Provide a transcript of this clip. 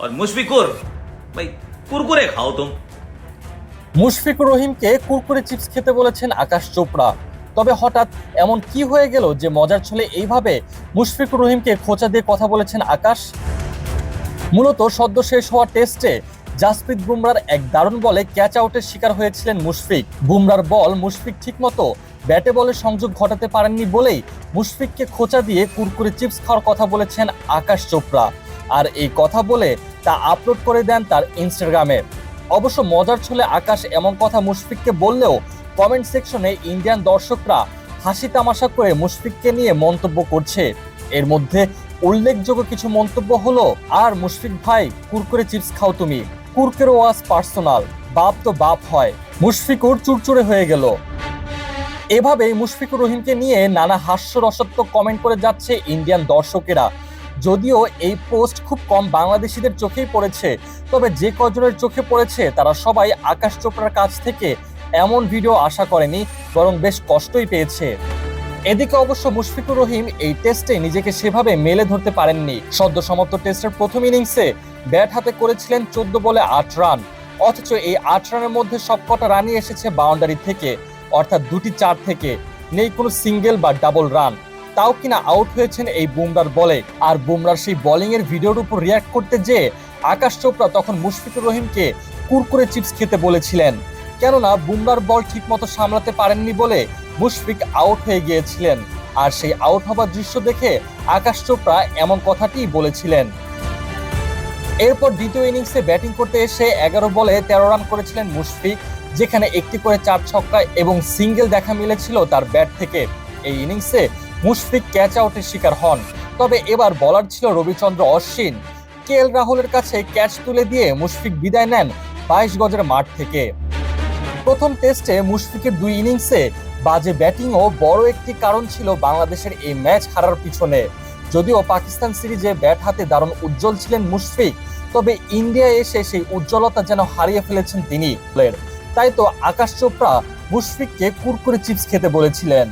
और मुशफिकुर भाई कुरकुरे खाओ तुम মুশফিকুর রহিমকে কুরকুরে চিপস খেতে বলেছেন আকাশ চোপড়া তবে হঠাৎ এমন কি হয়ে গেল যে মজার ছলে এইভাবে মুশফিকুর রহিমকে খোঁচা দিয়ে কথা বলেছেন আকাশ মূলত সদ্য শেষ হওয়া টেস্টে জাসপ্রীত বুমরার এক দারুণ বলে ক্যাচ আউটের শিকার হয়েছিলেন মুশফিক বুমরার বল মুশফিক ঠিকমতো ব্যাটে বলে সংযোগ ঘটাতে পারেননি বলেই মুশফিককে খোঁচা দিয়ে কুরকুরে চিপস খাওয়ার কথা বলেছেন আকাশ চোপড়া আর এই কথা বলে তা আপলোড করে দেন তার ইনস্টাগ্রামে অবশ্য মজার ছলে আকাশ এমন কথা মুশফিককে বললেও কমেন্ট সেকশনে ইন্ডিয়ান দর্শকরা হাসি তামাশা করে মুশফিককে নিয়ে মন্তব্য করছে। এর মধ্যে উল্লেখযোগ্য কিছু মন্তব্য হলো, আর মুশফিক ভাই, কুরকুরে চিপস খাও তুমি। কুরকুরে ওয়াজ পার্সোনাল বাপ তো বাপ হয়। মুশফিকুর চুরচুরে হয়ে গেল। এভাবেই মুশফিকুর রহিমকে নিয়ে নানা হাস্যরসাত্মক কমেন্ট করে যাচ্ছে ইন্ডিয়ান দর্শকেরা। যদিও এই পোস্ট খুব কম বাংলাদেশিদের চোখেই পড়েছে, তবে যে কজনের চোখে পড়েছে তারা সবাই আকাশ চোপড়ার কাছ থেকে এমন ভিডিও আশা করেনি, বরং বেশ কষ্টই পেয়েছে। এদিকে অবশ্য মুশফিকুর রহিম এই টেস্টে নিজেকে সেভাবে মেলে ধরতে পারেননি। সদ্য সমাপ্ত টেস্টের প্রথম ইনিংসে ব্যাট হাতে করেছিলেন চোদ্দ বলে আট রান। অথচ এই আট রানের মধ্যে সবকটা রানই এসেছে বাউন্ডারি থেকে, অর্থাৎ দুটি চার থেকে, নেই কোনো সিঙ্গেল বা ডাবল রান। তাও কিনা আউট হয়েছেন এই বুমরার বলে। আর বুমরার সেই বোলিং এর ভিডিওর উপর রিয়াক্ট করতে যে আকাশ চোপড়া তখন মুশফিকুর রহিমকে কুরকুরে চিপস খেতে বলেছিলেন। কেননা বুমরার বল ঠিকমতো সামলাতে পারেননি বলে মুশফিক আউট হয়ে গিয়েছিলেন। আর সেই আউট হবার দৃশ্য দেখে আকাশ চোপড়া এমন কথাটিই বলেছিলেন। এরপর দ্বিতীয় ইনিংসে ব্যাটিং করতে এসে এগারো বলে তেরো রান করেছিলেন মুশফিক, যেখানে একটি করে চার ছক্কা এবং সিঙ্গেল দেখা মিলেছিল তার ব্যাট থেকে। এই ইনিংসে মুশফিক ক্যাচ আউটের শিকার হন। তবে এবার বলার ছিল রবিচন্দ্র অশ্বিন। কে এল রাহুলের কাছে ক্যাচ তুলে দিয়ে মুশফিক বিদায় নেন বাইশ গজের মাঠ থেকে। প্রথম টেস্টে মুশফিকের দুই ইনিংসে বাজে ব্যাটিংও বড় একটি কারণ ছিল বাংলাদেশের এই ম্যাচ হারার পিছনে। যদিও পাকিস্তান সিরিজে ব্যাট হাতে দারুণ উজ্জ্বল ছিলেন মুশফিক, তবে ইন্ডিয়ায় এসে সেই উজ্জ্বলতা যেন হারিয়ে ফেলেছেন তিনি। তাই তো আকাশ চোপড়া মুশফিককে কুরকুরে চিপস খেতে বলেছিলেন।